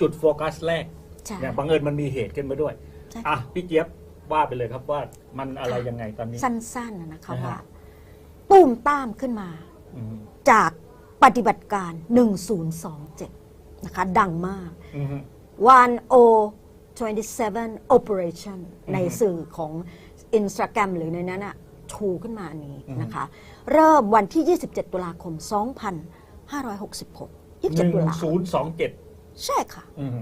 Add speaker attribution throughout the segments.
Speaker 1: จุดโฟกัสแรก
Speaker 2: ใช่
Speaker 1: เนี่ยบังเอิญมันมีเหตุขึ้นมาด้วย
Speaker 2: ใช่
Speaker 1: อะพี่เจี๊ยบว่าไปเลยครับว่ามันอะไรยังไงตอนนี้
Speaker 2: สั้นๆนะนะคะ
Speaker 1: นะฮะ
Speaker 2: ว่าตุ้มตามขึ้นมา
Speaker 1: อืม
Speaker 2: จากปฏิบัติการ 1027 นะคะ ดังมาก
Speaker 1: อืม
Speaker 2: 1027 Operation
Speaker 1: อืม
Speaker 2: ในสื่อของ Instagram หรือในนั้นอะชูขึ้นมาอันนี้นะคะ เริ่มวันที่ 27 ตุลาคม 2566
Speaker 1: หนึ่
Speaker 2: 27
Speaker 1: ง
Speaker 2: ตุลา
Speaker 1: ศูนย์สองเจ็ด
Speaker 2: ใช่ค่ะ
Speaker 1: อืม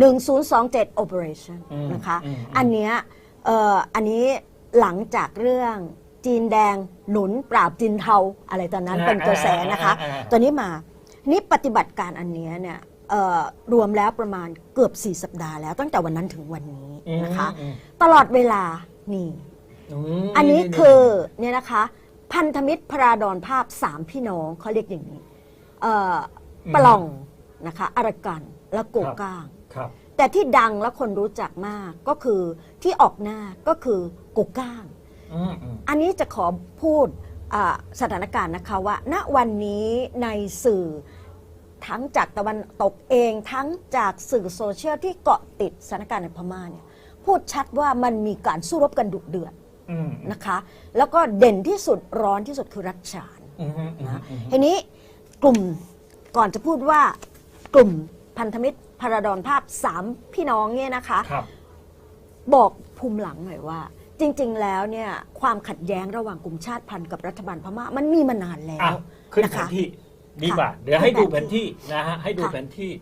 Speaker 2: 1027 Operation
Speaker 1: อืม
Speaker 2: นะคะ
Speaker 1: อืม
Speaker 2: อันเนี้ยเอ่ออันนี้หลังจากเรื่องจีนแดงหนุนปราบจีนเทาอะไรตอนนั้นเป็นกระแสนะคะ ตัวนี้มานี่ปฏิบัติการอันเนี้ยเนี่ยเอ่อรวมแล้วประมาณเกือบ 4 สัปดาห์แล้วตั้งแต่วันนั้นถึงวันนี้นะคะ
Speaker 1: อืม
Speaker 2: ตลอดเวลานี่
Speaker 1: ม
Speaker 2: อันนี้คือเนี่ยนะคะ พันธมิตรพระราดอนภาพสามพี่น้องเขาเรียกอย่างนี้เอ่อปล่อง นะคะอารกันและโกก้าง
Speaker 1: ครับ
Speaker 2: แต่ที่ดังและคนรู้จักมากก็คือที่ออกหน้าก็คือโกก้าง
Speaker 1: อืมอืม
Speaker 2: อันนี้จะขอพูดอ่าสถานการณ์นะคะว่า ณวันนี้ในสื่อทั้งจากตะวันตกเองทั้งจากสื่อโซเชียลที่เกาะติดสถานการณ์ในพม่าเนี่ยพูดชัดว่ามันมีการสู้รบกันดุเดือด
Speaker 1: อืม
Speaker 2: นะคะ แล้วก็เด่นที่สุดร้อนที่สุดคือรัชฉาน
Speaker 1: อืมอืมอืม
Speaker 2: นะ
Speaker 1: อืม
Speaker 2: ทีนี้กลุ่มก่อนจะพูดว่า กลุ่มพันธมิตรพาราดอนภาพสามพี่น้องเนี่ยนะคะ
Speaker 1: ครับ
Speaker 2: บอกภูมิหลังหน่อยว่า จริง ๆ แล้วเนี่ยความขัดแย้งระหว่างกลุ่มชาติพันธุ์กับรัฐบาลพม่ามันมีมานานแล้
Speaker 1: อะ
Speaker 2: ว
Speaker 1: ขึ้น
Speaker 2: นะ
Speaker 1: แผ
Speaker 2: คะ
Speaker 1: นที่ดีกว่า
Speaker 2: ค่ะ
Speaker 1: เดี๋ยวให้ดู
Speaker 2: ขึ้น
Speaker 1: แผ
Speaker 2: แผ
Speaker 1: น
Speaker 2: นที่
Speaker 1: ที่นะฮะให้ดู
Speaker 2: ค่ะ
Speaker 1: แผนที่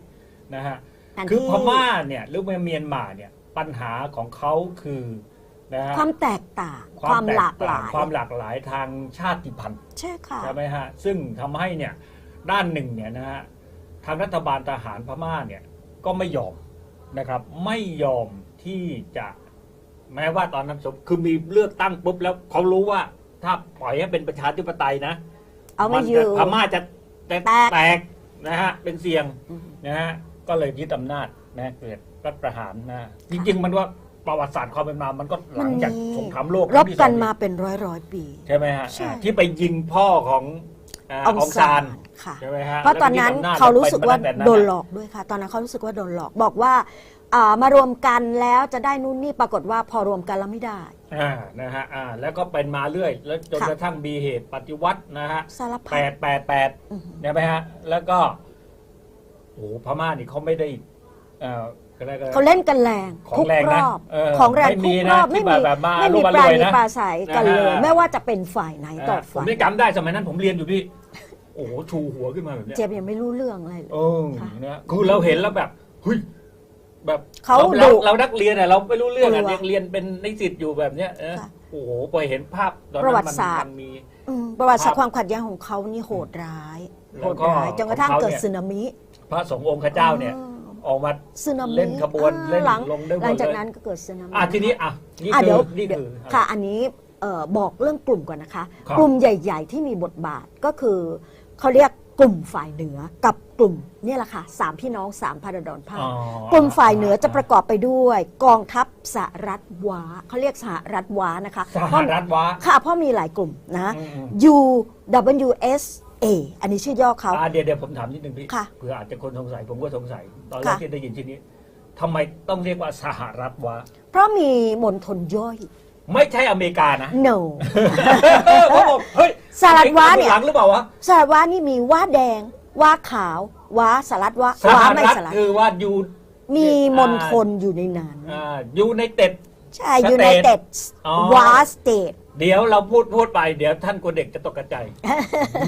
Speaker 1: นะฮะ
Speaker 2: แผนที่
Speaker 1: คือพม่าเนี่ยหรือเมียนมาเนี่ยปัญหาของเขาคือนะฮะ
Speaker 2: ความแตกต่างความ
Speaker 1: แต
Speaker 2: หลากหลาย
Speaker 1: ความหลากหลายทางชาติพันธุ์
Speaker 2: ใช่ค่ะ
Speaker 1: ใช่ไหมฮะซึ่งทำให้เนี่ยด้านหนึ่งเนี่ยนะฮะ ทางรัฐบาลทหารพม่าเนี่ยก็ไม่ยอมนะครับ ไม่ยอมที่จะแม้ว่าตอนนั้นสมคือมีเลือกตั้งปุ๊บแล้วเขารู้ว่า ถ้าปล่อยให้เป็นประชาธิปไตยนะ
Speaker 2: เอาไม่
Speaker 1: น
Speaker 2: อยู่
Speaker 1: จะพม่าจะแตก
Speaker 2: แตก
Speaker 1: แตกนะฮะเป็นเสียง
Speaker 2: อืม
Speaker 1: นะฮะก็เลยยึดอำนาจนะเกิดรัฐประหารนะจริง ๆ มันว่าประวัติศาสตร์ความเป็นมามันก็หลังจากสงครามโลก
Speaker 2: ร
Speaker 1: ค
Speaker 2: บ
Speaker 1: งที่ส
Speaker 2: กั
Speaker 1: อนง
Speaker 2: มาเป็นร้อยร้อยๆปี
Speaker 1: ใช่ไหมฮะ
Speaker 2: ใช่
Speaker 1: อ่าที่ไปยิงพ่อของา
Speaker 2: อง
Speaker 1: อง
Speaker 2: ซา
Speaker 1: ซานน
Speaker 2: ค่ะ
Speaker 1: ใช่ไหมฮะ
Speaker 2: เพราะตอนนั้น
Speaker 1: แล้วยึดำจ
Speaker 2: เขารู้สึกว่า
Speaker 1: ไปตั้งแต่
Speaker 2: โดนหล
Speaker 1: อะ
Speaker 2: อกด้วยค่ะ ตอนนั้นเขารู้สึกว่าโดนหลอกบอกว่าอ่ามารวมกันแล้วจะได้นู่นนี่ปรากฏว่าพอรวมกันแล้วไม่ได้
Speaker 1: อ่านะฮะอ่าแล้วก็เป็นมาเรื่อย แล้วจน
Speaker 2: ค่ะ
Speaker 1: กระทั่งมีเหตุปฏิวัตินะฮะ
Speaker 2: สารพั
Speaker 1: แป
Speaker 2: ด
Speaker 1: ดแปดแปด
Speaker 2: อือหือ
Speaker 1: ใช่ไหมฮะแล้วก็โอ้โหพม่านี่เขาไม่ได้เอ่อก็ได้ก็
Speaker 2: เขาเล่นกันแรง
Speaker 1: ของ
Speaker 2: ทุก
Speaker 1: แรง
Speaker 2: ร
Speaker 1: นะ
Speaker 2: อบ
Speaker 1: เออ
Speaker 2: ของแรง
Speaker 1: ไม่มี
Speaker 2: ทุก
Speaker 1: นะ
Speaker 2: รอบ
Speaker 1: ที่
Speaker 2: ไม่มี
Speaker 1: แบบมา
Speaker 2: ไม่มี
Speaker 1: อารมณ์
Speaker 2: ปรา
Speaker 1: อร่อย
Speaker 2: ณี
Speaker 1: นะ
Speaker 2: ปราศัยกันเลย
Speaker 1: อ่า
Speaker 2: ไม่ว่าจะเป็นฝ่ายไหนต่อ
Speaker 1: อ่าผม
Speaker 2: ฝ่าย
Speaker 1: ได้จำได้สมัยนั้นผมเรียนอยู่พี่โอ้โหชูหัวขึ้นมาแบบเนี้ย
Speaker 2: เจ็บยังไม่รู้เรื่องอะไรเลย
Speaker 1: เออ
Speaker 2: ค่ะ
Speaker 1: เนี่ยคือเราเห็นแล้วแบบเฮ้ยแบบ
Speaker 2: เขา
Speaker 1: เรา
Speaker 2: ดุ
Speaker 1: เรานักเรียนอะเราไม่รู้เรื่องอะ
Speaker 2: กลัว
Speaker 1: ยังเรียนเป็นนิสิตอยู่แบบเนี้ยเออ
Speaker 2: ค่ะ
Speaker 1: โอ้โหพอเห็นภาพตอน
Speaker 2: ประวั
Speaker 1: นั้น
Speaker 2: ติ
Speaker 1: มัน
Speaker 2: ศาสตร์
Speaker 1: มันมี
Speaker 2: อืมประวัติศาสต
Speaker 1: ครั
Speaker 2: ร์
Speaker 1: บ
Speaker 2: ความขัดแย้งของเขานี่โหดร้าย
Speaker 1: แล้
Speaker 2: โห
Speaker 1: ว
Speaker 2: ด
Speaker 1: ก็
Speaker 2: ร้ายจนกระทั่ง
Speaker 1: ของเขา
Speaker 2: เกิด
Speaker 1: เนี่ย
Speaker 2: สึนามิ
Speaker 1: พระสงฆ์องค์ข้าเจ้าเนี่ย
Speaker 2: อ๋อ
Speaker 1: ออกมา
Speaker 2: สึนามิ
Speaker 1: เล่นขบวน
Speaker 2: อ่า
Speaker 1: เล่น
Speaker 2: หลัง
Speaker 1: ลงได้หมด
Speaker 2: หลังจาก
Speaker 1: เลย
Speaker 2: นั้นก็เกิดสึนามิ
Speaker 1: อะทีนี้อะนี่
Speaker 2: อะ
Speaker 1: คื
Speaker 2: เดี๋ยว
Speaker 1: อนี่
Speaker 2: เดี๋ยว
Speaker 1: คือ
Speaker 2: ค่ะ อันนี้เอ่อบอกเรื่องกลุ่มก่อนนะคะ
Speaker 1: ครับ
Speaker 2: กลุ่มใหญ่ ๆ ที่มีบทบาทก็คือเขาเรียกกลุ่มฝ่ายเหนือกับกลุ่มเนี่ยแหละค่ะสามพี่น้องสามพาราดอนภาค
Speaker 1: อ๋อก
Speaker 2: ลุ่มฝ่ายเหนือจะประกอบไปด้วยกองทัพสหรัฐว้าเขาเรียกสหรัฐว้านะคะ
Speaker 1: ส
Speaker 2: เพ
Speaker 1: ห
Speaker 2: ราะ
Speaker 1: รัฐวะ
Speaker 2: ค่ะเพราะมีหลายกลุ่มนะ
Speaker 1: อืมอื ม
Speaker 2: UWSA อันนี้ชื่อย่อเขา
Speaker 1: อะเดี๋ยวเดี๋ยวผมถามนิดนึงพี่
Speaker 2: ค่ะ
Speaker 1: เผื่ออาจจะคนสงสัยผมก็สงสัย ตอนแรก
Speaker 2: ค่ะ
Speaker 1: ที่ได้ยินชื่อนี้ทำไมต้องเรียกว่าสหรัฐวะ
Speaker 2: เพราะมีมณฑลย่อย
Speaker 1: ไม่ใช่อเมริกานะ
Speaker 2: no
Speaker 1: ผมบอกเฮ้ย
Speaker 2: สหรัฐวะเนี่ย
Speaker 1: หลังหรือเปล่าวะ
Speaker 2: สหรัฐว้านี่มีว้าแดงว้าขาวว้าสหรัฐว้า
Speaker 1: ส
Speaker 2: ว้า
Speaker 1: ห
Speaker 2: ไม่
Speaker 1: รัฐ
Speaker 2: สหรัฐ
Speaker 1: คือว่ายู
Speaker 2: มีมณฑลอยู่ในนั้น
Speaker 1: อ่ายูในเต็ด
Speaker 2: ใช่
Speaker 1: State
Speaker 2: United
Speaker 1: อ๋อ
Speaker 2: ว้าสเตท
Speaker 1: เดี๋ยวเราพูดพูดไปเดี๋ยวท่านกลัวเด็กจะตกกระใจ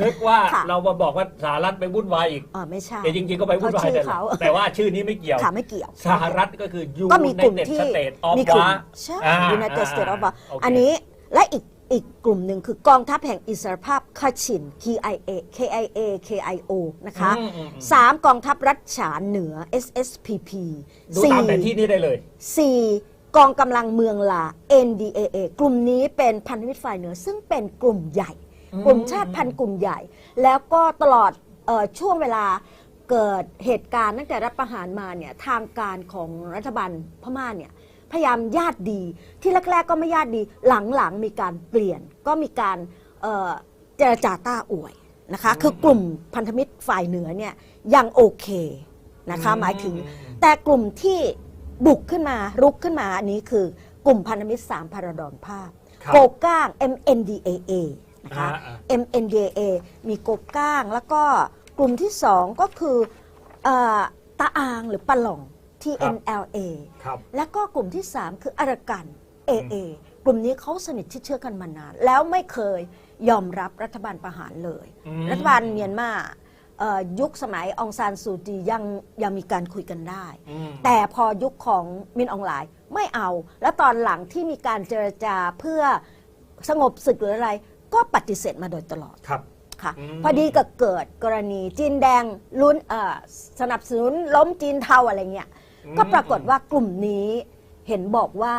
Speaker 1: นึกว่า
Speaker 2: ค่ะ
Speaker 1: เรามาบอกว่าสหรัฐไปวุ่นวายอีก
Speaker 2: อ๋อไม่ใช่
Speaker 1: แต่จริงๆก็ไปวุ่นวาย
Speaker 2: เขาชื่
Speaker 1: แต่
Speaker 2: อเขา
Speaker 1: แต่ว่าชื่อนี้ไม่เกี่ยว
Speaker 2: ค่ะไม่เกี่ยว
Speaker 1: สหรัฐก็คือยู
Speaker 2: ก็มี
Speaker 1: ใน
Speaker 2: กลุ่ม
Speaker 1: เต็ด
Speaker 2: ที่
Speaker 1: สเตทออฟ
Speaker 2: มีกลุ่ม
Speaker 1: วา
Speaker 2: ใช่
Speaker 1: อ่า
Speaker 2: United States of
Speaker 1: อ่า
Speaker 2: War
Speaker 1: โอเค
Speaker 2: อันนี้และอีกอีกกลุ่มหนึ่งคือกองทัพแห่งอิสรภาพคาชิน KIA KIA KIO นะคะ
Speaker 1: อืมอืมอืม
Speaker 2: สามกองทัพรัฐฉานเหนือ SSPP
Speaker 1: ดูตามแผนที่นี้ได้เลย
Speaker 2: สี่ กองกำลังเมืองลา NDAA กลุ่มนี้เป็นพันธมิตรฝ่ายเหนือ ซึ่งเป็นกลุ่มใหญ่
Speaker 1: อืม
Speaker 2: กลุ่มชาติพันธุ์กลุ่มใหญ่ แล้วก็ตลอดเออช่วงเวลาเกิดเหตุการณ์ตั้งแต่รัฐประหารมาเนี่ยทางการของรัฐบาลพม่าเนี่ยพยายามญาติดี ที่แรกๆก็ไม่ญาติดีหลังๆมีการเปลี่ยนก็มีการเอ่อเจรจาต้าอวยนะคะคือกลุ่มพันธมิตรฝ่ายเหนือเนี่ยยังโอเคนะคะหมายถึง
Speaker 1: อืม
Speaker 2: แต่กลุ่มที่ บุกขึ้นมารุกขึ้นมาอันนี้คือกลุ่มพันธมิตรสามพาราดอนภาพ
Speaker 1: ครับ
Speaker 2: โกก้าง MNDAA นะคะ
Speaker 1: อ่าอ่า
Speaker 2: MNDAA มีโกก้าง แล้วก็กลุ่มที่สองก็คือเอ่อตาอางหรือปะหล่อง TNLA
Speaker 1: ครับ
Speaker 2: แล้วก็กลุ่มที่ 3 คืออารากัน AA กลุ่มนี้เขาสนิทชิดเชื่อกันมานาน แล้วไม่เคยยอมรับรัฐบาลประหารเลย
Speaker 1: อืม
Speaker 2: รัฐบาลเมียนมาเอ่อ ยุคสมัยองซานซูจียังยังมีการคุยกันได้
Speaker 1: อืม
Speaker 2: แต่พอยุคของมินอองหลายไม่เอา แล้วตอนหลังที่มีการเจรจาเพื่อสงบศึกหรืออะไร ก็ปฏิเสธมาโดยตลอด
Speaker 1: ครับ
Speaker 2: ค่ะ
Speaker 1: อืม
Speaker 2: พอดีก็เกิดกรณีจีนแดงลุ้นเอ่อสนับสนุนล้มจีนเทาอะไรเงี้ยก็ปรากฏว่ากลุ่มนี้เห็นบอกว่า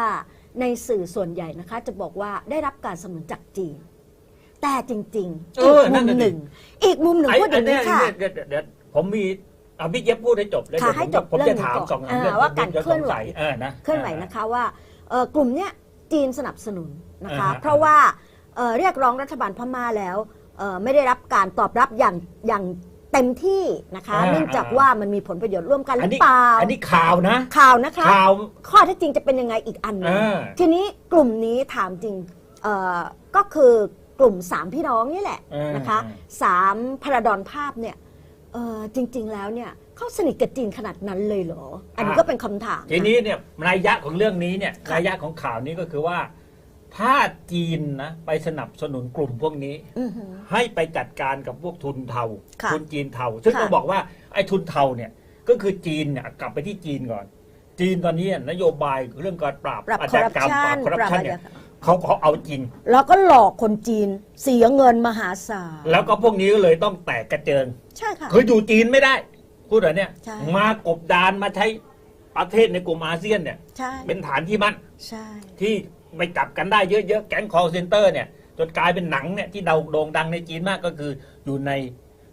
Speaker 2: ในสื่อส่วนใหญ่นะคะ จะบอกว่าได้รับการสนับสนุนจากจีน แต่จริงๆ
Speaker 1: เอ
Speaker 2: อี
Speaker 1: อกนั่
Speaker 2: มุ
Speaker 1: น
Speaker 2: ม
Speaker 1: น่ะดิ
Speaker 2: หนึ่ง อีกมุมหนึ่ง
Speaker 1: ไอ้
Speaker 2: พูดอ
Speaker 1: อัน
Speaker 2: ย่าง
Speaker 1: เนี้
Speaker 2: นี้
Speaker 1: ย
Speaker 2: ค่ะ
Speaker 1: เดี๋ยวเดี๋ยวเดี๋ยวผมมีเอาพี่เย็บพูดให้จบเลย
Speaker 2: ค่ะ
Speaker 1: เดี๋ยว
Speaker 2: ให้
Speaker 1: ผม
Speaker 2: จบ
Speaker 1: ผม
Speaker 2: เรื่
Speaker 1: จะ
Speaker 2: อง
Speaker 1: ถาม
Speaker 2: นี้ก่อน
Speaker 1: สองสามเรื่อง
Speaker 2: อ่าว่าการ
Speaker 1: ผมจะ
Speaker 2: เคลื่อนไหว
Speaker 1: สงสัยเออนะ
Speaker 2: เคลื่อนไหวนะคะว่าเอ่อกลุ่มเนี้ยจีนสนับสนุนนะคะ
Speaker 1: อ่าฮะ
Speaker 2: เพราะว่าเอ่อเรียกร้องรัฐบาลพม่าแล้วเอ่อไม่ได้รับการตอบรับอย่างอย่างเต็มที่นะคะ
Speaker 1: อ่า
Speaker 2: เนื่องจากว่ามันมีผลประโยชน์ร่วมกันห
Speaker 1: อั
Speaker 2: รื
Speaker 1: นนี้
Speaker 2: อเปล่า
Speaker 1: อันนี้ข่าวนะ
Speaker 2: ข่าวนะคะ
Speaker 1: ข่าว
Speaker 2: ข้อเท็จจริงจะเป็นยังไงอีกอันหนึง
Speaker 1: อ่า
Speaker 2: ทีนี้กลุ่มนี้ถามจริงเอ่อก็คือ กลุ่มสามพี่น้องนี่แหละ
Speaker 1: อ่าน
Speaker 2: นะคะ
Speaker 1: อ่า
Speaker 2: สามพระดอนภาพเนี่ยเอ่อจริง ๆ แล้วเนี่ยเขาสนิทกับจีนขนาดนั้นเลยเหรอ อันนี้ก็เป็นคำถาม
Speaker 1: ที
Speaker 2: นะ
Speaker 1: นี้เนี่ยนัยยะของเรื่องนี้เนี่ย
Speaker 2: ค่ะ
Speaker 1: นัยยะของข่าวนี้ก็คือว่า ถ้าจีนนะไปสนับสนุนกลุ่มพวกนี้
Speaker 2: อือหือ
Speaker 1: ให้ไปจัดการกับพวกทุนเทา
Speaker 2: ค่ะ
Speaker 1: ทุนจีนเทา ซึ่ง
Speaker 2: ค่ะ
Speaker 1: ต้องบอกว่าไอ้ทุนเทาเนี่ยก็คือจีนเนี่ยกลับไปที่จีนก่อน จีนตอนนี้นโยบายเรื่องการปราบ
Speaker 2: ปรับ
Speaker 1: อา
Speaker 2: คอ
Speaker 1: ช
Speaker 2: ร์รัป
Speaker 1: ญากรรม
Speaker 2: ชั
Speaker 1: ปรานบคอร์รัปชันเนี่ย
Speaker 2: ปรับ
Speaker 1: เขาเขาเอาจริง
Speaker 2: แล้วก็หลอกคนจีนเสียเงินมหาศาล
Speaker 1: แล้วก็พวกนี้ก็เลยต้องแตกกระเจิง
Speaker 2: ใช่ค่ะ
Speaker 1: คืออยู่จีนไม่ได้พูดเหรอเนี่ย
Speaker 2: ใช่
Speaker 1: มากบดานมาใช้ประเทศในกลุ่มอาเซียนเนี่ย
Speaker 2: ใช่
Speaker 1: เป็นฐานที่มั่น
Speaker 2: ใช่
Speaker 1: ที่ไปจับกันได้เยอะๆ แก๊งคอร์เซนเตอร์เนี่ย จนกลายเป็นหนังเนี่ยที่โด่งดังในจีนมากก็คืออยู่ใน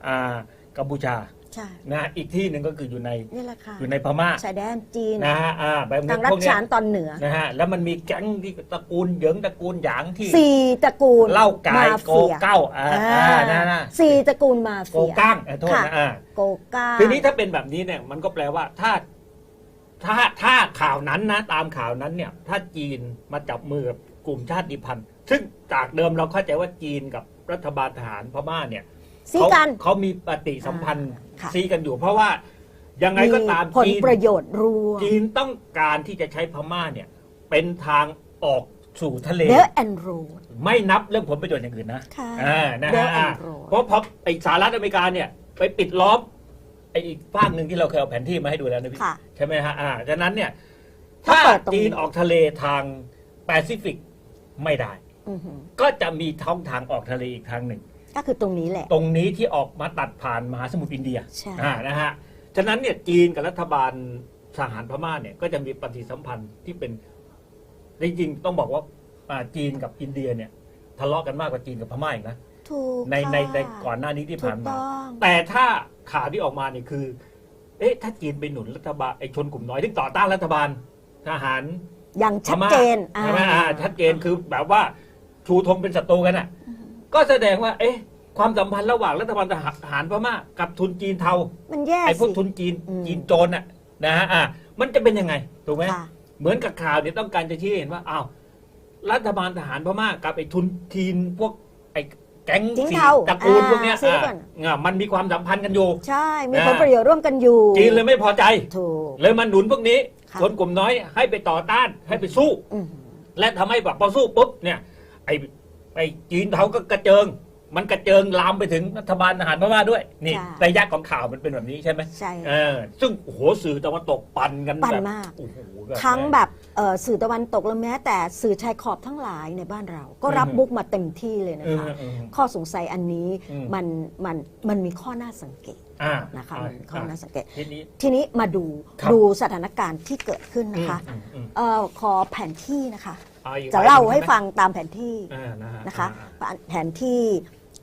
Speaker 1: อ่ากัมพูชา
Speaker 2: ใช่
Speaker 1: นะฮะอีกที่หนึ่งก็คืออยู่ใน
Speaker 2: นี่แหละค่ะ
Speaker 1: อยู่ในพม่า
Speaker 2: ชายแดนจีน
Speaker 1: นะฮะอ่าแบบ
Speaker 2: ทางรั
Speaker 1: พว
Speaker 2: ช
Speaker 1: กเนี้
Speaker 2: ฉายนตอนเหนือ
Speaker 1: นะฮะแล้วมันมีแก๊งที่ตระกูลเหยิงตระกูลหยางที่
Speaker 2: สี่ตระกูล
Speaker 1: เล่ากาย
Speaker 2: มา
Speaker 1: โก
Speaker 2: เฟีย
Speaker 1: เก้าอ่า
Speaker 2: อ่า
Speaker 1: อ่านะนะ
Speaker 2: สี่ตระกูลมา
Speaker 1: โก
Speaker 2: เฟีย
Speaker 1: ก้างเออโทษ
Speaker 2: ค่ะ
Speaker 1: นะอ่า
Speaker 2: โกก้า
Speaker 1: ทีนี้ถ้าเป็นแบบนี้เนี่ยมันก็แปลว่าถ้าถ้าถ้าข่าวนั้นนะตามข่าวนั้นเนี่ย ถ้าจีนมาจับมือกับกลุ่มชาติพันธุ์ ซึ่งจากเดิมเราเข้าใจว่าจีนกับรัฐบาลทหารพม่าเนี่ย
Speaker 2: ซี
Speaker 1: เขา
Speaker 2: กัน
Speaker 1: เขามีปฏิสัมพันธ์
Speaker 2: อ่าค่ะ
Speaker 1: ซีกันอยู่ เพราะว่ายังไงก็ตาม
Speaker 2: ผล
Speaker 1: จีน
Speaker 2: ประโยชน์รวม
Speaker 1: จีนต้องการที่จะใช้พม่าเนี่ย เป็นทางออกสู่ทะเล
Speaker 2: เดอะแอนโรด
Speaker 1: ไม่นับเรื่องผลประโยชน์อย่างอื่นนะ
Speaker 2: ค่ะ
Speaker 1: อ่านะ
Speaker 2: Belt
Speaker 1: ฮะ
Speaker 2: and Road
Speaker 1: เพราะเพราะไอสหรัฐอเมริกาเนี่ยไปปิดล้อมไออีกฝากหนึ่งที่เราเคยเอาแผนที่มาให้ดูแล้วนะพี่
Speaker 2: ค่ะ
Speaker 1: ใช่ไหมฮะอ่าฉะนั้นเนี่ย
Speaker 2: ถ้า
Speaker 1: ถ้า
Speaker 2: เปิดตรงนี้
Speaker 1: จีนออกทะเลทางแปซิฟิกไม่ได้
Speaker 2: อือหือ
Speaker 1: ก็จะมีท้องทางออกทะเลอีกทางหนึ่ง
Speaker 2: ก็คือตรงนี้แหละ
Speaker 1: ตรงนี้ที่ออกมาตัดผ่านมหาสมุทรอินเดีย
Speaker 2: ใช่
Speaker 1: อ่านะฮะฉะนั้นเนี่ยจีนกับรัฐบาลทหารพม่าเนี่ยก็จะมีปฏิสัมพันธ์ที่เป็นจริงๆต้องบอกว่าอ่าจีนกับอินเดียเนี่ยทะเลาะกันมากกว่าจีนกับพม่าอีกนะ
Speaker 2: ถูก
Speaker 1: ใน
Speaker 2: ค่ะ
Speaker 1: ในในก่อนหน้านี้ที่
Speaker 2: ถู
Speaker 1: ผ่ากนมา
Speaker 2: ต้อง
Speaker 1: แต่ถ้าข่าวที่ออกมาเนี่ยคือ เอ๊ะ ถ้าจีนไปหนุนรัฐบาลไอ้ชนกลุ่มน้อยที่ต่อต้านรัฐบาลทหาร
Speaker 2: อย่าง
Speaker 1: พ
Speaker 2: ชัด
Speaker 1: ม่า
Speaker 2: เจน
Speaker 1: ใช่ไหมอ่าชัดเจนคือแบบว่าชูธงเป็นศัตรูกันอะ ก็แสดงว่า เอ๊ะ ความสัมพันธ์ระหว่างรัฐบาลทหารพม่ากับทุนจีนเทา
Speaker 2: มันแย่
Speaker 1: ไอ้พวก
Speaker 2: สิ
Speaker 1: ทุนจีน
Speaker 2: อืม
Speaker 1: จีนโจรน่ะนะฮะอะมันจะเป็นยังไงถูกไหม
Speaker 2: ค่ะ
Speaker 1: เหมือนกับข่าวเนี่ยต้องการจะชี้ให้เห็นว่าอ้าวรัฐบาลทหารพม่ากับไอ้ทุนจีนพวกไอ้แก๊ง
Speaker 2: จีน
Speaker 1: สี
Speaker 2: เทา
Speaker 1: ตระกูลพวกเนี้ย
Speaker 2: อ่าซื้อ
Speaker 1: อะ
Speaker 2: ก่อน
Speaker 1: อะมันมีความสัมพันธ์กันอยู่
Speaker 2: ใช่ มี
Speaker 1: นะ
Speaker 2: ผลประโยชน์ร่วมกันอยู่
Speaker 1: จีนเลยไม่พอใจ
Speaker 2: ถูก
Speaker 1: เลยมาหนุนพวกนี้
Speaker 2: ค่ะ
Speaker 1: ชนกลุ่มน้อยให้ไปต่อต้านให้ไปสู้
Speaker 2: อืม
Speaker 1: และทำให้แบบพอสู้ปุ๊บเนี่ยไอ้ ไอ้จีนเทาก็กระเจิง มันกระเจิงลามไปถึงรัฐบาลทหารพม่าด้วย นี่
Speaker 2: ใช่
Speaker 1: ระยะของข่าวมันเป็นแบบนี้ใช่ไหม
Speaker 2: ใช่
Speaker 1: เออซึ่งโอ้โหสื่อตะวันตกปั่นกัน
Speaker 2: ปั่น
Speaker 1: แบบ
Speaker 2: มาก
Speaker 1: โอ้โห
Speaker 2: ทั้งแบบเอ่อสื่อตะวันตกและแม้แต่สื่อชายขอบทั้งหลายในบ้านเรา ก็รับบุกมาเต็มที่เลยนะ
Speaker 1: เออ
Speaker 2: คะ
Speaker 1: เออ
Speaker 2: ข้อสงสัยอันนี้
Speaker 1: อืม
Speaker 2: มันมันมันมีข้อน่าสังเกต
Speaker 1: อ่า
Speaker 2: นะคะ
Speaker 1: อ่า
Speaker 2: มันมีข้อน่าสังเกต
Speaker 1: ทีนี้
Speaker 2: ทีนี้มาดู
Speaker 1: ครับ
Speaker 2: ดูสถานการณ์ที่เกิดขึ้นนะคะ
Speaker 1: อืมอืม
Speaker 2: เอ่อขอแผนที่นะคะ
Speaker 1: ออีก
Speaker 2: จะเล่า
Speaker 1: ใบนึ่
Speaker 2: ให้
Speaker 1: ช่ไม
Speaker 2: ฟังตามแผนที่
Speaker 1: อ่านะฮะ
Speaker 2: นะคะ
Speaker 1: อ่า
Speaker 2: แผนที่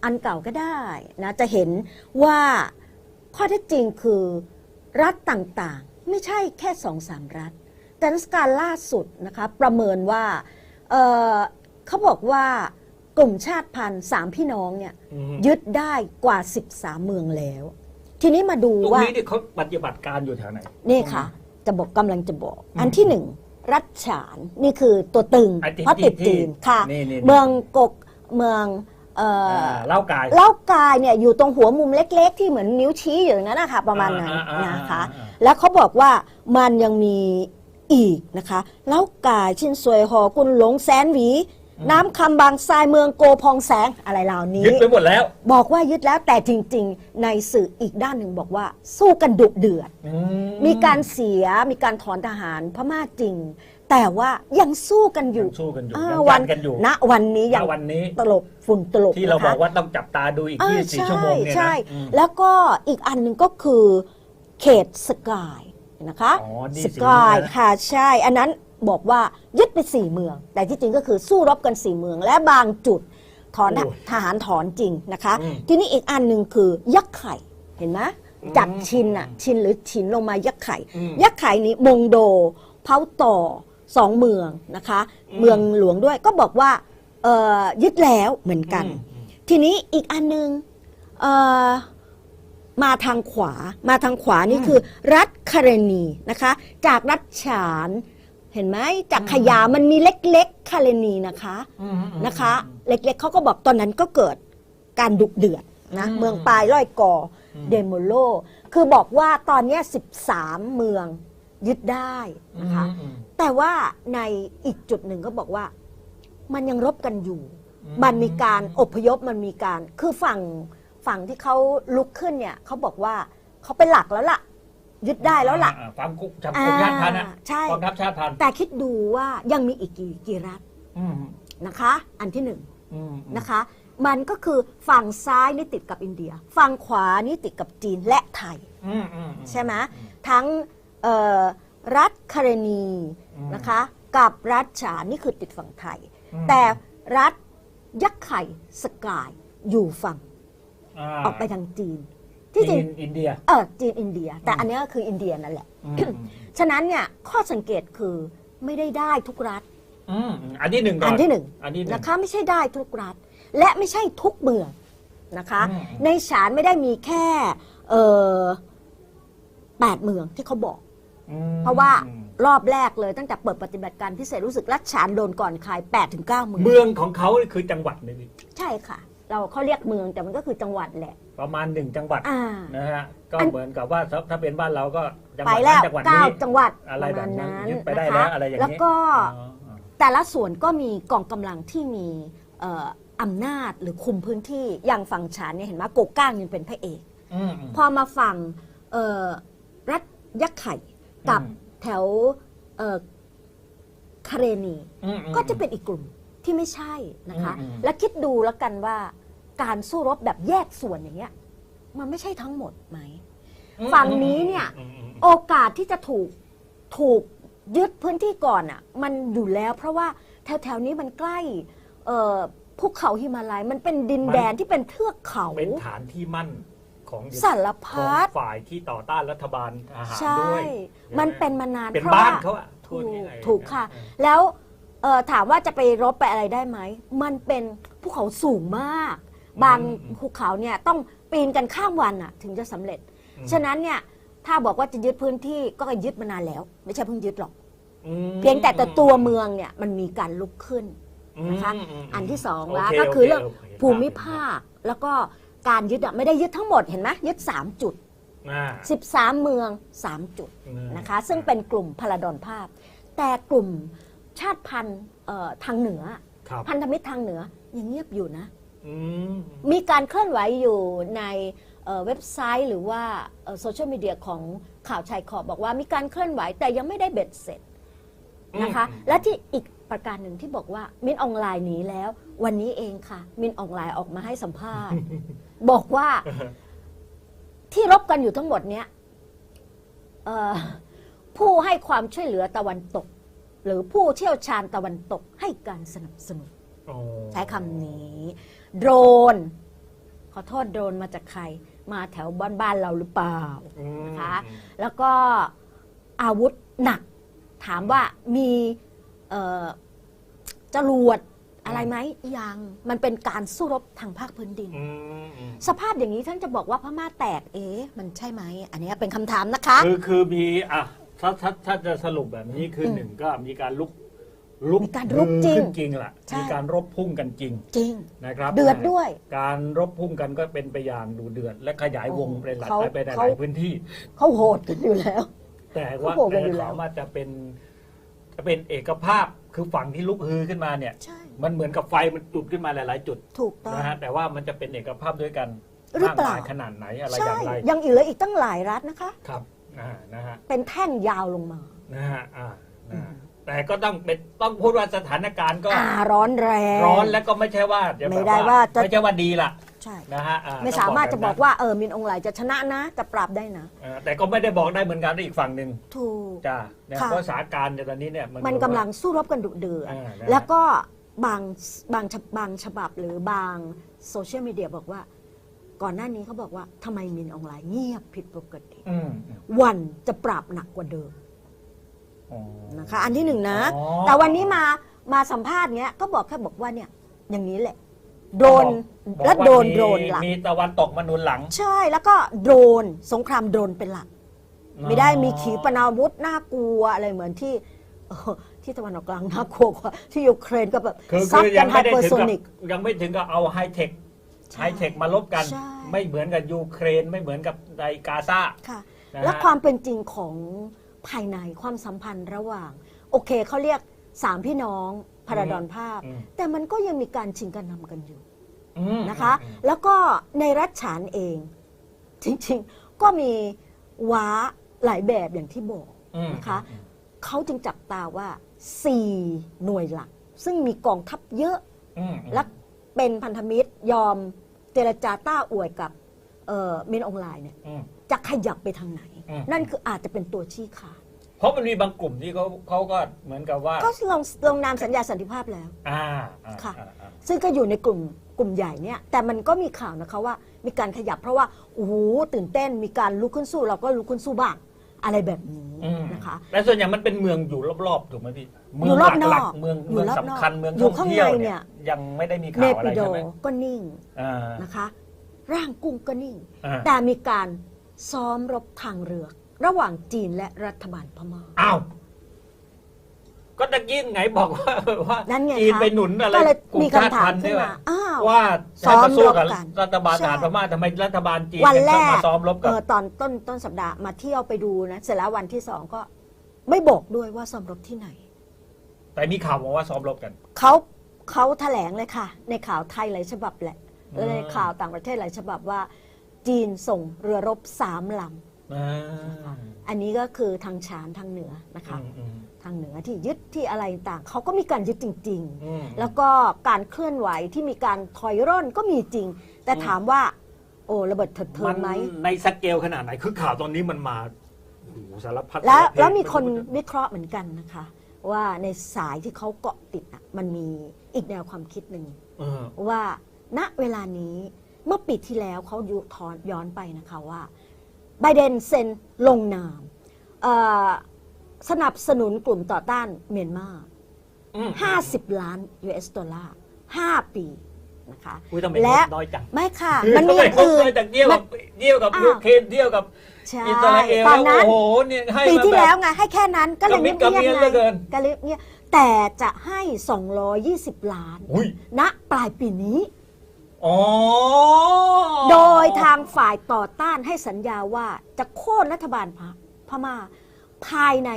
Speaker 2: อันเก่าก็ได้นะจะเห็นว่าข้อเท็จจริงคือรัฐต่างๆ ไม่ใช่แค่สองสามรัฐ แต่รัฐการล่าสุดนะคะประเมินว่าเอ่อเขาบอกว่ากลุ่มชาติพันธุ์สามพี่น้องเนี่ย
Speaker 1: อืม
Speaker 2: ยึดได้กว่า 13 เมืองแล้วททีนี้มาดู
Speaker 1: ตรง
Speaker 2: ว่า
Speaker 1: นี้เนี่ยเขาปฏิบัติการอยู่แถวไหน
Speaker 2: นี่ค่ะ จะบอกกำลังจะบอก
Speaker 1: อืม
Speaker 2: อันที่หนึ่ง รัชฉานนี่คือตัวตึง
Speaker 1: อันที่
Speaker 2: เพราะติด
Speaker 1: ที่
Speaker 2: จีนค่ะ
Speaker 1: นี่นี่
Speaker 2: เมืองกกเมืองเอ่อ
Speaker 1: อ่า
Speaker 2: อ
Speaker 1: เล่ากาย
Speaker 2: เล่ากายเนี่ยอยู่ตรงหัวมุมเล็กๆ ที่เหมือนนิ้วชี้อย่างนั้นนะคะประมาณนั้น
Speaker 1: อ่าอ่าอ่า
Speaker 2: นะคะ
Speaker 1: อ่า
Speaker 2: แล้วเขาบอกว่ามันยังมีอีกนะคะเล่ากายชินสวยหอกุนหลงแสนหวี น้ำคำบางทรายเมืองโกพองแสงอะไรเหล่านี้
Speaker 1: ยึดไปหมดแล้ว
Speaker 2: บอกว่ายึดแล้วแต่จริง ๆ ในสื่ออีกด้านหนึ่งบอกว่า สู้กันดุเดือด
Speaker 1: อื
Speaker 2: มีการเสียมีการถอนทหารพม่าจริง แต่ว่ายังสู้กันอยู่
Speaker 1: ยังสู้กันอยู่ายัง
Speaker 2: วั
Speaker 1: ยันกันอยู่
Speaker 2: ณวันนี้ยั
Speaker 1: ณ
Speaker 2: ง
Speaker 1: วันนี้
Speaker 2: ตลบฝุ่นตลบ
Speaker 1: ที่เรา
Speaker 2: นะคะ
Speaker 1: บอกว่าต้องจับตาดูอีก
Speaker 2: อ่า
Speaker 1: 24ชั่วโมงเนี่ยนะ
Speaker 2: ใช่
Speaker 1: อืม
Speaker 2: แล้วก็อีกอันหนึ่งก็คือเขตสกายนะคะ
Speaker 1: อ๋อนี่
Speaker 2: ส
Speaker 1: สี
Speaker 2: กาย
Speaker 1: นี้นะ
Speaker 2: ค่ะใช่ อันนั้น บอกว่ายึดไปสี่เมือง แต่ที่จริงก็คือสู้รบกันสี่เมือง และบางจุดถอน
Speaker 1: โอ้ย
Speaker 2: ทหารถอนจริงนะคะ
Speaker 1: อืม
Speaker 2: ทีนี้อีกอันหนึ่งคือยักษ์ไข่เห็นไหมจาก
Speaker 1: อืม
Speaker 2: ชินอะชินหรือชินลงมายักษ์ไข่
Speaker 1: อืม
Speaker 2: ยักษ์ไข่นี้มงโดเผาต่อสองเมืองนะคะ
Speaker 1: อืม
Speaker 2: เมืองหลวงด้วยก็บอกว่าเอ่อยึดแล้วเหมือนกัน
Speaker 1: อืม
Speaker 2: ทีนี้อีกอันหนึงเอ่อมาทางขวามาทางขวานี่
Speaker 1: อืม
Speaker 2: คือ รัฐคารณีนะคะ จากรัฐฉาน เห็นไหมจากขยามันมีเล็กๆคารณีนะคะ
Speaker 1: อืมอืม
Speaker 2: นะคะ เล็กๆเขาก็บอกตอนนั้นก็เกิดการดุเดือดนะ
Speaker 1: อืม
Speaker 2: เมืองปลายร้อยกออ
Speaker 1: ม
Speaker 2: เดโมโล คือบอกว่าตอนเนี้ย13 เมืองยึดได้นะคะ
Speaker 1: อืมอืม
Speaker 2: แต่ว่าในอีกจุดหนึ่งก็บอกว่า มันยังรบกันอยู่
Speaker 1: อืม
Speaker 2: มันมีการอพยพมันมีการ คือฝั่งฝั่งที่เขาลุกขึ้นเนี่ยเขาบอกว่าเขาเป็นหลักแล้วล่ะ ยึดได้แล้วล่ะ
Speaker 1: อ่าฟังกุ๊กจำกุ๊กชาติพันธุ์นะ
Speaker 2: อ่าใช่
Speaker 1: กองทัพชาติพันธุ์
Speaker 2: แต่คิดดูว่ายังมีอีกกี่กี่รัฐ
Speaker 1: อืม
Speaker 2: นะคะ อันที่หนึ่ง
Speaker 1: อืม
Speaker 2: นะคะ มันก็คือฝั่งซ้ายนี่ติดกับอินเดีย ฝั่งขวานี่ติดกับจีนและไทย
Speaker 1: อืมอืม
Speaker 2: ใช่ไหมทั้งเอ่อรัฐคารณี
Speaker 1: อืม
Speaker 2: นะคะ กับรัฐฉานนี่คือติดฝั่งไทย
Speaker 1: อืม
Speaker 2: แต่รัฐยักษ์ไข่สกายอยู่ฝั่งาออกไปทางจีน ที่จริง
Speaker 1: จีนอินเดีย
Speaker 2: เออจีนอินเดีย แต่อันนี้ก็คืออินเดียนั่นแหละ
Speaker 1: อืม
Speaker 2: ฉะนั้นเนี่ยข้อสังเกตคือไม่ได้ได้ทุกรัฐ
Speaker 1: อืมอืมอันที่หนึ่งก่อน
Speaker 2: อันที่หนึ่ง
Speaker 1: อันที่หนึ่ง
Speaker 2: นะคะไม่ใช่ได้ทุกรัฐ และไม่ใช่ทุกเมืองนะคะ
Speaker 1: อืม
Speaker 2: ในฉานไม่ได้มีแค่เออแปดเมืองที่เขาบอก
Speaker 1: อืม
Speaker 2: เพราะว่า
Speaker 1: อืม
Speaker 2: รอบแรกเลยตั้งแต่เปิดปฏิบัติการพิเศษรู้สึกรัฐฉานโดนก่อนใคร8ปดถึงเก้าเมือง
Speaker 1: เมืองของเขานี่คือจังหวัดหนึ่ง
Speaker 2: ใช่ค่ะ เราเขาเรียกเมืองแต่มันก็คือจังหวัดแหละ
Speaker 1: ประมาณหนึ่งจังหวัด
Speaker 2: อ่า
Speaker 1: นะฮะก็
Speaker 2: อัน
Speaker 1: เหมือนกับว่าถ้าถ้าเป็นบ้านเราก็จังห
Speaker 2: ไป
Speaker 1: วัด
Speaker 2: แล้
Speaker 1: นั้
Speaker 2: วน
Speaker 1: จังหวัด
Speaker 2: เก้า
Speaker 1: นี้
Speaker 2: จังหวัด
Speaker 1: อะไร
Speaker 2: ป
Speaker 1: แบ
Speaker 2: ระ
Speaker 1: บ
Speaker 2: มาณ
Speaker 1: นั้น
Speaker 2: นั้น
Speaker 1: ยึดไปได้
Speaker 2: นะคะ
Speaker 1: แล้วอะไรอย่างนี้
Speaker 2: แล้วก็
Speaker 1: อ๋ออ๋อ
Speaker 2: แต่ละส่วนก็มีกองกำลังที่มีเอ่ออำนาจหรือคุมพื้นที่อย่างฝั่งฉานเนี่ยเห็นไหมโกก้างยังเป็นพระเอก
Speaker 1: อืมอืม
Speaker 2: พอมาฝั่งเอ่อรัฐยักษ์ไข่กับ
Speaker 1: อืม
Speaker 2: แถวเอ่อคาเรนี
Speaker 1: อืมอืม
Speaker 2: ก็จะเป็นอีกกลุ่มที่ไม่ใช่นะคะ
Speaker 1: อืมอืม
Speaker 2: และคิดดูแล้วกันว่า การสู้รบแบบแยกส่วนอย่างเงี้ย มันไม่ใช่ทั้งหมดไหม
Speaker 1: อืม
Speaker 2: ฝั่งนี้เนี่ย
Speaker 1: อืมอืม
Speaker 2: โอกาสที่จะถูกถูกยึดพื้นที่ก่อนอะ มันอยู่แล้วเพราะว่าแถวๆนี้มันใกล้เอ่อภูเขาหิมาลัยมันเป็นดินแดนที่เป็นเทือกเขา
Speaker 1: เป็นฐานที่มั่นของ
Speaker 2: สาร
Speaker 1: ข
Speaker 2: พั
Speaker 1: อง
Speaker 2: ด
Speaker 1: ฝ่ายที่ต่อต้านรัฐบาลทหาร
Speaker 2: ใช่
Speaker 1: ด้วย
Speaker 2: มันเป็นมานาน
Speaker 1: เป็น
Speaker 2: เพราะ
Speaker 1: บ้าน
Speaker 2: ว่า
Speaker 1: เขาอะพู
Speaker 2: ถู
Speaker 1: ด
Speaker 2: ก
Speaker 1: ง่ายๆ
Speaker 2: ถูกค่ะ
Speaker 1: เออ
Speaker 2: แล้วเอ่อถามว่าจะไปรบไปอะไรได้ไหม มันเป็นภูเขาสูงมาก บางภูเขาเนี่ยต้องปีนกันข้ามวันอะถึงจะสำเร็จ
Speaker 1: อืม
Speaker 2: ฉะนั้นเนี่ยถ้าบอกว่าจะยึดพื้นที่ก็ยึดมานานแล้ว ไม่ใช่เพิ่งยึดหรอก
Speaker 1: อืม
Speaker 2: เพียงแต่แต่ตัวเมืองเนี่ยมันมีการลุกขึ้นนะคะ
Speaker 1: มม
Speaker 2: อันที่สอง
Speaker 1: โละเค
Speaker 2: ก็คือเรื่อง
Speaker 1: โค
Speaker 2: ภูมิภาคแล้วก็การยึดอะไม่ได้ยึดทั้งหมดเห็นไหมยึด 3 จุด
Speaker 1: อ่า
Speaker 2: 13 เมือง 3 จุด
Speaker 1: อืม
Speaker 2: นะคะ ซึ่งเป็นกลุ่มพลาดอนภาพ แต่กลุ่มชาติพันธุ์เอ่อทางเหนือ
Speaker 1: ครับ
Speaker 2: พันธมิตรทางเหนือยังเงียบอยู่นะ
Speaker 1: อืม
Speaker 2: มีการเคลื่อนไหวอยู่ในเอ่อเว็บไซต์หรือว่าโซเชียลมีเดียของข่าวชายขอบบอกว่ามีการเคลื่อนไหวแต่ยังไม่ได้เบ็ดเสร็จนะคะ
Speaker 1: อืม
Speaker 2: และที่อีกประการหนึ่งที่บอกว่ามินออนไลน์หนีแล้ว วันนี้เองค่ะ มินออนไลน์ออกมาให้สัมภาษณ์ บอกว่าที่รบกันอยู่ทั้งหมดเนี้ยเอ่อผู้ให้ความช่วยเหลือตะวันตก หรือผู้เชี่ยวชาญตะวันตกให้การสนับสนุน
Speaker 1: โอ้
Speaker 2: ใช้คำนี้ โดรน ขอโทษโดรนมาจากใคร มาแถวบ้านบ้านๆเราหรือเปล่า
Speaker 1: อืม
Speaker 2: นะคะแล้วก็อาวุธหนัก ถามว่ามีเอ่อจรวดอะไรไหมยังมันเป็นการสู้รบทางภาคพื้นดิน
Speaker 1: อืมอืม
Speaker 2: สภาพอย่างนี้ท่านจะบอกว่าพม่าแตกเอ๊ะมันใช่ไหม อันนี้เป็นคำถามนะคะ
Speaker 1: คือคือมีอะถ้าถ้าถ้าจะสรุปแบบนี้คืออ
Speaker 2: ม
Speaker 1: หนึ่งก็มีการลุก ลุก
Speaker 2: มีการรุกจริง
Speaker 1: ขึ้นจริงล่ะ
Speaker 2: ใช่
Speaker 1: มีการรบพุ่งกันจริง
Speaker 2: จริง
Speaker 1: นะครับ
Speaker 2: เดือดด้วย
Speaker 1: การรบพุ่งกันก็เป็นไปอย่างดูเดือด และขยายวง
Speaker 2: โอ้
Speaker 1: ไปหลาย
Speaker 2: เขา
Speaker 1: ไปในห
Speaker 2: เขา
Speaker 1: ลายพื้นที่
Speaker 2: เขาโหดกันอยู่แล้ว
Speaker 1: แต่ว่า
Speaker 2: เขาบอกกัน
Speaker 1: แต่
Speaker 2: อยู่แล้ว
Speaker 1: เขาว่าจะเป็นจะเป็นเอกภาพคือฝั่งที่ลุกฮือขึ้นมาเนี่ย
Speaker 2: ใช่
Speaker 1: มันเหมือนกับไฟมันจุดขึ้นมาหลาย ๆ จุด
Speaker 2: ถูกต้อง
Speaker 1: นะฮะแต่ว่ามันจะเป็นเอกภาพด้วยกัน
Speaker 2: หรือเปล่า
Speaker 1: มกมยขนาดไหนอะไรอ
Speaker 2: ใช่
Speaker 1: ย่างไร
Speaker 2: ยังเหลืออีกตั้งหลายรัฐนะคะ
Speaker 1: ครับอ่านะฮะ
Speaker 2: เป็นแท่งยาวลงมา
Speaker 1: นะฮะอ่านะฮะ แต่ก็ต้องเป็นต้องพูดว่าสถานการณ์ก็
Speaker 2: อ่าร้อนแรง
Speaker 1: ร้อนแล้วก็ไม่ใช่ว่าจะ
Speaker 2: ไม่
Speaker 1: แบบ
Speaker 2: ได้ว่าจะ
Speaker 1: ไม่ใช่ว่าดีล่ะ
Speaker 2: ใช่
Speaker 1: นะฮะอ่
Speaker 2: ไม่
Speaker 1: ต้ง
Speaker 2: สามารถจะ
Speaker 1: แบบ
Speaker 2: บอกว่าเออมินอองไหลจะชนะนะ จะปรับได้นะ
Speaker 1: เออแต่ก็ไม่ได้บอกได้เหมือนกันในอีกฝั่งหนึ่ง
Speaker 2: ถูก
Speaker 1: จ้านะ
Speaker 2: ค่ะ
Speaker 1: เพราะสถานการณ์ในตอนนี้เนี่ย
Speaker 2: มันกำลังสู้รบกันดุเดือด
Speaker 1: อ่านะ
Speaker 2: แล้วก็บางบางฉบางฉบับหรือบางโซเชียลมีเดียบอกว่า ก่อนหน้านี้เขาบอกว่าทำไมมินอองไลน์เงียบผิดปกติ
Speaker 1: อืม
Speaker 2: วันจะปรับหนักกว่าเดิม
Speaker 1: อ๋อ
Speaker 2: นะคะ อันที่หนึ่งนะ
Speaker 1: อ๋อ
Speaker 2: แต่วันนี้มามาสัมภาษณ์เนี้ยก็บอกแค่บอกว่าเนี่ย อย่างนี้แหละ โดน
Speaker 1: บอก
Speaker 2: และ
Speaker 1: ว่า
Speaker 2: โดน
Speaker 1: มี
Speaker 2: โดนหลัง
Speaker 1: มีตะวันตกมาหนุนหลัง
Speaker 2: ใช่แล้วก็โดรนสงครามโดรนเป็นหลัก ไม่ได้มีขีปนาวุธน่ากลัวอะไรเหมือนที่เอ่อที่ตะวันออกกลางน่ากลัวกว่าที่ยูเครนก็แบบ
Speaker 1: คือ
Speaker 2: ซัด
Speaker 1: คือ
Speaker 2: กั
Speaker 1: ยั
Speaker 2: น
Speaker 1: ง
Speaker 2: ไฮ
Speaker 1: ไม่ได้
Speaker 2: เปอร์
Speaker 1: ถึง
Speaker 2: โซ
Speaker 1: กับ
Speaker 2: นิก
Speaker 1: ยังไม่ถึงกับเอาไฮเทค
Speaker 2: ใช่
Speaker 1: ไฮเทคมาลบกัน
Speaker 2: ใช่
Speaker 1: ไม่เหมือนกับยูเครนไม่เหมือนกับในกาซา
Speaker 2: ค่ะ
Speaker 1: นะฮะ
Speaker 2: และความเป็นจริงของ ภายในความสัมพันธ์ระหว่าง โอเคเขาเรียกสามพี่น้องพาราดอนภาพ
Speaker 1: อืม
Speaker 2: แต่มันก็ยังมีการชิงกันนำกันอยู่
Speaker 1: อืม
Speaker 2: นะคะ
Speaker 1: อืม
Speaker 2: แล้วก็ในรัฐฉานเอง จริงๆ ก็มีว้าหลายแบบอย่างที่บอก
Speaker 1: อืม
Speaker 2: นะคะเขาจึงจับตาว่า 4 หน่วยหลัก ซึ่งมีกองทัพเยอะ
Speaker 1: อืม
Speaker 2: และเป็นพันธมิตรยอมเจรจาต้าอวยกับเอ่อมินอองไลน์เนี่ย
Speaker 1: อืม
Speaker 2: จะขยับไปทางไหน
Speaker 1: อืม
Speaker 2: นั่นคืออาจจะเป็นตัวชี้ขาด
Speaker 1: เพราะมันมีบางกลุ่มที่เขาเขาก็เหมือนกับว่า
Speaker 2: ก็ลงลงนามสัญญาสันติภาพแล้ว
Speaker 1: อ่าอ่า
Speaker 2: ค่ะ
Speaker 1: อ่าอ่า
Speaker 2: ซึ่งก็อยู่ในกลุ่มกลุ่มใหญ่เนี่ย แต่มันก็มีข่าวนะคะว่ามีการขยับเพราะว่าโอ้โหตื่นเต้นมีการลุกขึ้นสู้เราก็ลุกขึ้นสู้บ้างอะไรแบบนี้
Speaker 1: อืม
Speaker 2: นะคะ
Speaker 1: และส่วนใหญ่มันเป็นเมืองอยู่รอบๆถูกไหมพี่เมื
Speaker 2: อยู่รอบนอก
Speaker 1: หลัๆเมือง
Speaker 2: อยู่
Speaker 1: เมือง
Speaker 2: รอบนอก
Speaker 1: สำคัญเมือง
Speaker 2: อยู่
Speaker 1: ท่อง
Speaker 2: ข้าง
Speaker 1: เที่ยว
Speaker 2: ในเนี่
Speaker 1: เนี่ย ยยังไม่ได้มี
Speaker 2: เน
Speaker 1: ข่าวอะไร
Speaker 2: ปิโด
Speaker 1: ใช่ไหม
Speaker 2: ก็นิ่ง
Speaker 1: อ่า
Speaker 2: นะคะ ร่างกุ้งก็นิ่ง
Speaker 1: อ่า
Speaker 2: แต่มีการ ซ้อมรบทางเรือ ระหว่างจีนและรัฐบาลพม่า
Speaker 1: อ้าวก็ตะกี้ไงบอกว่าว่า
Speaker 2: นั่นไง
Speaker 1: จีน
Speaker 2: คะ
Speaker 1: ไปหนุนอะไร
Speaker 2: ก็เลย
Speaker 1: กลุ่
Speaker 2: มี
Speaker 1: ชาติ
Speaker 2: คำถาม
Speaker 1: พันธุ์
Speaker 2: ขึ้น
Speaker 1: เนี่ย
Speaker 2: มาอ้าว
Speaker 1: ว่า
Speaker 2: ซ้อม
Speaker 1: จะสู้กับ
Speaker 2: รบกัน
Speaker 1: รัฐบาล
Speaker 2: ใช่
Speaker 1: ทหารพม่าทำไมรัฐบาลจีน
Speaker 2: วัน
Speaker 1: ถึง
Speaker 2: แร
Speaker 1: ต้องมากซ้อมรบ
Speaker 2: เอ
Speaker 1: กับ
Speaker 2: อตอนต้นต้นสัปดาห์มาเที่ยวไปดูนะ เสร็จแล้ววันที่สองก็ ไม่บอกด้วยว่าซ้อมรบที่ไหน
Speaker 1: แต่มีข่าวมาว่าซ้อมรบกัน
Speaker 2: เขาเขาแถลงเลยค่ะ ในข่าวไทยหลายฉบับแหละ
Speaker 1: อืม
Speaker 2: และในข่าวต่างประเทศหลายฉบับว่า จีนส่งเรือรบสามล
Speaker 1: อ่าำ
Speaker 2: อันนี้ก็คือทางชานทางเหนือนะคะ
Speaker 1: อืมอืม
Speaker 2: ทางเหนือที่ยึดที่อะไรต่างเขาก็มีการยึดจริงๆ
Speaker 1: อืม
Speaker 2: แล้วก็การเคลื่อนไหวที่มีการถอยร่นก็มีจริง แต่ถามว่า โอ้ระเบิดเถิดเทิ
Speaker 1: มัน
Speaker 2: ไหม
Speaker 1: ในสเกลขนาดไหน คือข่าวตอนนี้มันมาโอ้โหสารพัด
Speaker 2: แล้ว
Speaker 1: สารเพ
Speaker 2: แล้วมีคน
Speaker 1: ไรู้จะ
Speaker 2: วิเคราะห์เหมือนกันนะคะ ว่าในสายที่เขาเกาะติดอะมันมีอีกแนวความคิดหนึ่ง
Speaker 1: เออ
Speaker 2: ว่าณเวลานี้ เมื่อปีที่แล้วเขายุทอนย้อนไปนะคะว่าไบเดนเซ็นลงนามเอ่อสนับสนุนกลุ่มต่อต้านเมียนมา
Speaker 1: อืม
Speaker 2: 50ล้าน US ดอลลาร์5ปีนะคะ
Speaker 1: อุ้ยทำไม
Speaker 2: และ
Speaker 1: น้อยจัง
Speaker 2: ไม่ค่ะ มันมีอย่างอื่น
Speaker 1: ทำไแต่เที่ยวกับเที่ยวกับ
Speaker 2: อ้าว
Speaker 1: ยูเครนเที่ยวกับ
Speaker 2: ใช่
Speaker 1: อิสราเอล
Speaker 2: ตอนนั้น
Speaker 1: โอ้โหเนี่ยให้
Speaker 2: ปี
Speaker 1: มา
Speaker 2: ที่
Speaker 1: บบ
Speaker 2: แล้วไงให้แค่นั้นก็เลย
Speaker 1: กระมิ
Speaker 2: เงี
Speaker 1: ด
Speaker 2: ยบ
Speaker 1: กระเมียน
Speaker 2: ๆ
Speaker 1: เหลือเกิ
Speaker 2: ไง
Speaker 1: น
Speaker 2: ก็เลยเงียบแต่จะให้ 220 ล้าน
Speaker 1: อุ้ย
Speaker 2: ณปลายปีนี้
Speaker 1: อ๋อ
Speaker 2: โดยทางฝ่ายต่อต้านให้สัญญาว่าจะโค่นรัฐบาลพพม่า ภายใน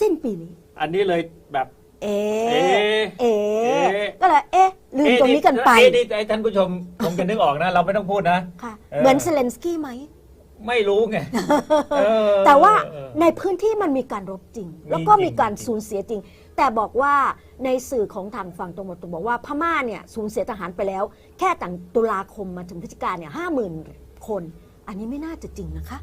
Speaker 2: สิ้นปีนี้
Speaker 1: อันนี้เลยแบบ
Speaker 2: เอ๊ะ
Speaker 1: เอ๊ะ
Speaker 2: เอ๊ะ
Speaker 1: เอ๊ะ
Speaker 2: ก็เลยเอ๊ะลืมตรงนี้กันไป
Speaker 1: เอ๊ะนี่ไอ้ท่านผู้ชมคงจะนึกออกนะ เราไม่ต้องพูดนะ
Speaker 2: ค่ะ
Speaker 1: เออ
Speaker 2: เหมือนเซเลนสกี้ไหม
Speaker 1: ไม่รู้ไงเออ
Speaker 2: แต่ว่า
Speaker 1: เออ
Speaker 2: ในพื้นที่มันมีการรบจริง
Speaker 1: มี
Speaker 2: แล้วก็
Speaker 1: จริง
Speaker 2: มีการ
Speaker 1: จริง
Speaker 2: สูญเสียจริง แต่บอกว่าในสื่อของทางฝั่งตรงหมดตรงบอกว่าพม่าเนี่ยสูญเสียทหารไปแล้ว แค่ตั้งตุลาคมมาถึงพฤศจิกาเนี่ยห้าหมื่นคน อันนี้ไม่น่าจะจริงนะคะ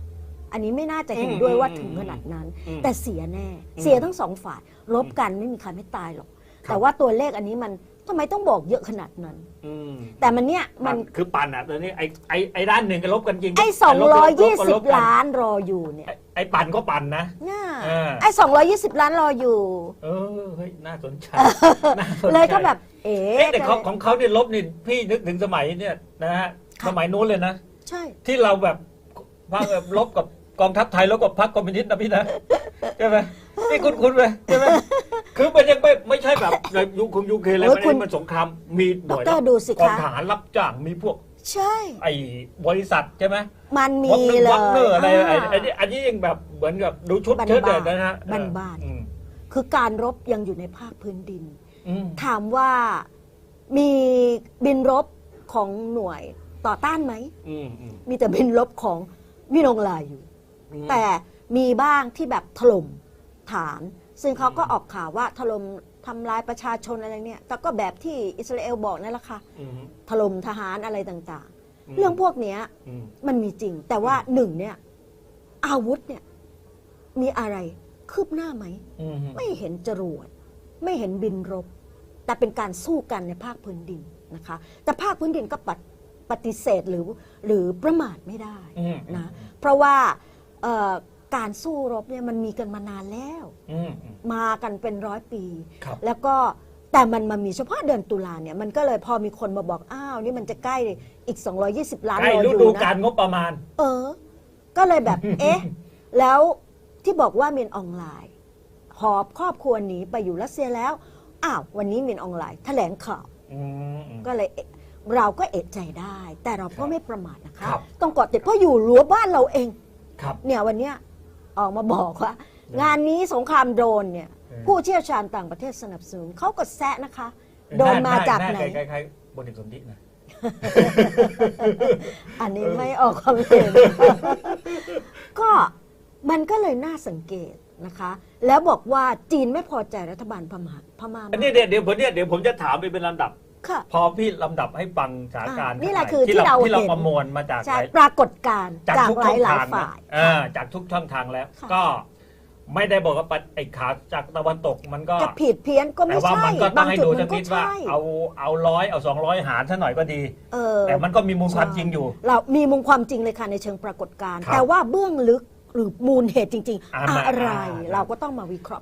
Speaker 2: อันนี้ไม่น่าจะเห็นด้วยว่าถึงขนาดนั้น
Speaker 1: อืม
Speaker 2: แต่เสียแน่ เสียทั้งสองฝ่ายรบกันไม่มีใครไม่ตายหรอก
Speaker 1: ครับ
Speaker 2: แต่ว่าตัวเลขอันนี้มัน ทำไมต้องบอกเยอะขนาดนั้น
Speaker 1: อืม
Speaker 2: แต่มันเนี่ย
Speaker 1: มั
Speaker 2: มันน
Speaker 1: คือปั่นอะตอนนี้ไอ้ไอ้ไอ้ด้านหนึ่งก็ลบกันจริง
Speaker 2: ไอ้
Speaker 1: ลบกันลบกันลบกัน
Speaker 2: 220ล้านรออยู่เนี่ย
Speaker 1: ไอ้ไอ้ปั่นก็ปั่นนะ
Speaker 2: น่า
Speaker 1: เออ
Speaker 2: ไอ้220ล้านรออยู่
Speaker 1: เออเฮ้ยน่าสนใจน่าสนใจ
Speaker 2: เลยก็แบบ เอ๋
Speaker 1: เอ๊ะแต่ของของเขาเนี่ยลบนี่พี่นึกถึงสมัยเนี่ยนะฮะ
Speaker 2: ค่ะ
Speaker 1: สมัยนู้นเลยนะ
Speaker 2: ใช่
Speaker 1: ที่เราแบบพักแบบลบกับกองทัพไทยแล้วกับพรรคคอมมิวนิสต์นะพี่นะใช่ไหม นี่คุณคุณเลยใช่ไหมคือมันยังไม่ไม่ใช่แบบในยุคคุมยูเคอะไร
Speaker 2: โอ้ย
Speaker 1: มัน
Speaker 2: คุณ
Speaker 1: มันสงครามมีห
Speaker 2: ด
Speaker 1: น่วย
Speaker 2: ร
Speaker 1: รับ
Speaker 2: ดูสิ
Speaker 1: กอง
Speaker 2: คะ
Speaker 1: ทหารรับจ้างมีพวก
Speaker 2: ใช่
Speaker 1: ไอ้บริษัทใช่ไหม
Speaker 2: มันมี
Speaker 1: วักเนอร์
Speaker 2: เล
Speaker 1: วักเนอร์
Speaker 2: ย
Speaker 1: อะไรไอ้
Speaker 2: อ่า
Speaker 1: ไอ้นี่อันนี้ยังแบบเหมือนกับดูชุด
Speaker 2: บ้านๆ
Speaker 1: เชิ้ตเด็ดนะฮะ
Speaker 2: บ้านๆ
Speaker 1: อืม
Speaker 2: คือการรบยังอยู่ในภาคพื้นดิน
Speaker 1: อืม
Speaker 2: ถามว่ามีบินรบของหน่วยต่อต้านไหม
Speaker 1: อืมอืม
Speaker 2: มีแต่บินรบของมินองลายอยู่
Speaker 1: อืม
Speaker 2: แต่มีบ้างที่แบบถล่ม ฐานซึ่งเขาก็ออกข่าวว่าถล่มทำลายประชาชนอะไรเนี่ย แต่ก็แบบที่อิสราเอลบอกนั่นแหละค่ะ
Speaker 1: อืม
Speaker 2: ถล่มทหารอะไรต่าง
Speaker 1: อืม
Speaker 2: ๆ เรื่องพวกเนี้ย
Speaker 1: อืม
Speaker 2: มันมีจริง แต่ว่าหนึ่งเนี่ยอาวุธเนี่ยมีอะไรคืบหน้าไหม
Speaker 1: อืม
Speaker 2: ไม่เห็นจรวด ไม่เห็นบินรบ แต่เป็นการสู้กันในภาคพื้นดินนะคะ แต่ภาคพื้นดินก็ปฏิปฏิเสธหรือหรือประมาทไม่ได้
Speaker 1: อืม
Speaker 2: นะเพราะว่าเอ่อ การสู้รบเนี่ยมันมีกันมานานแล้ว
Speaker 1: อืมอืม
Speaker 2: มากันเป็นร้อยปี
Speaker 1: ครับ
Speaker 2: แล้วก็แต่มันมามีเฉพาะเดือนตุลาเนี่ยมันก็เลยพอมีคนมาบอกอ้าวนี่มันจะใกล้อีก 220 ล้าน
Speaker 1: ใกล้
Speaker 2: รอ
Speaker 1: ฤ
Speaker 2: อยู่
Speaker 1: ดู
Speaker 2: นะ
Speaker 1: การงบประมาณ
Speaker 2: เออ ก็เลยแบบ เอ๊ะ แล้วที่บอกว่ามินออนไลน์ หอบครอบครัวหนีไปอยู่รัสเซียแล้วอ้าววันนี้มินออนไลน์แถลงข่าว
Speaker 1: อืมอืม
Speaker 2: ก็เลยเอ๊ะเราก็เอะใจได้ แต่เราก็ไม่ประมาทนะคะ
Speaker 1: ครับ
Speaker 2: ต้องเกาะติดเพราะอยู่รั้วบ้านเราเอง
Speaker 1: ครับ
Speaker 2: เนี่ยวันเนี้ย ออกมาบอกว่า
Speaker 1: เอองา
Speaker 2: นนี้สงครามโดรนเนี่ย
Speaker 1: เออ
Speaker 2: ผู้เชี่ยวชาญต่างประเทศสนับสนุนเขาก็แซะนะคะ โดนมาจากไหน
Speaker 1: คล้ายๆบนเอกสนธินะ
Speaker 2: อันนี้ไม่ออกความเห็นก็มันก็เลยน่าสังเกตนะคะ แล้วบอกว่าจีนไม่พอใจรัฐบาลพม่าพม่า
Speaker 1: อันนี้เดี๋ยวเดี๋ยวผมเนี่ยเดี๋ยวผมจะถามไปเป็นลำดับ
Speaker 2: ค่ะ
Speaker 1: พอพี่ลำดับให้ฟังสถานการณ์
Speaker 2: อ่านี่แหละ
Speaker 1: ข้งใคื
Speaker 2: อที่เรา
Speaker 1: ที่เรา
Speaker 2: เห็น
Speaker 1: ประมวลมาจาก
Speaker 2: ใช่
Speaker 1: หลาย
Speaker 2: ปรากฏการณ์
Speaker 1: จาก
Speaker 2: จาก
Speaker 1: ทุก
Speaker 2: ห
Speaker 1: ช่อง
Speaker 2: ลาย
Speaker 1: ทาง
Speaker 2: ๆฝ่าย
Speaker 1: นะเออจากทุกช่องทางแล้ว
Speaker 2: ค่ะ
Speaker 1: ก็ไม่ได้บอกว่าไอ้ขาจากตะวันตกมันก็
Speaker 2: จะผิดเพี้ยนก็
Speaker 1: แต่
Speaker 2: ไม่
Speaker 1: ว่า
Speaker 2: ใช่
Speaker 1: มันก็ต้อบา
Speaker 2: งง
Speaker 1: ให้
Speaker 2: จุด
Speaker 1: ดู
Speaker 2: มั
Speaker 1: สัก
Speaker 2: นก็
Speaker 1: นิดว่า
Speaker 2: ใช่
Speaker 1: เอาเอาร้อยเอาสองร้อยหารซะหน่อยก็ดี
Speaker 2: เออ
Speaker 1: แต่มันก็มีมูลความจริงอยู่
Speaker 2: เรามีมุมความจริงเลยค่ะในเชิงปรากฏการณ์
Speaker 1: ครับ
Speaker 2: แต่ว่าเบื้องลึกหรือมูลเหตุจริง
Speaker 1: อ่า
Speaker 2: ๆอะไร
Speaker 1: อ่า
Speaker 2: เราก็ต้องมาวิเคราะห์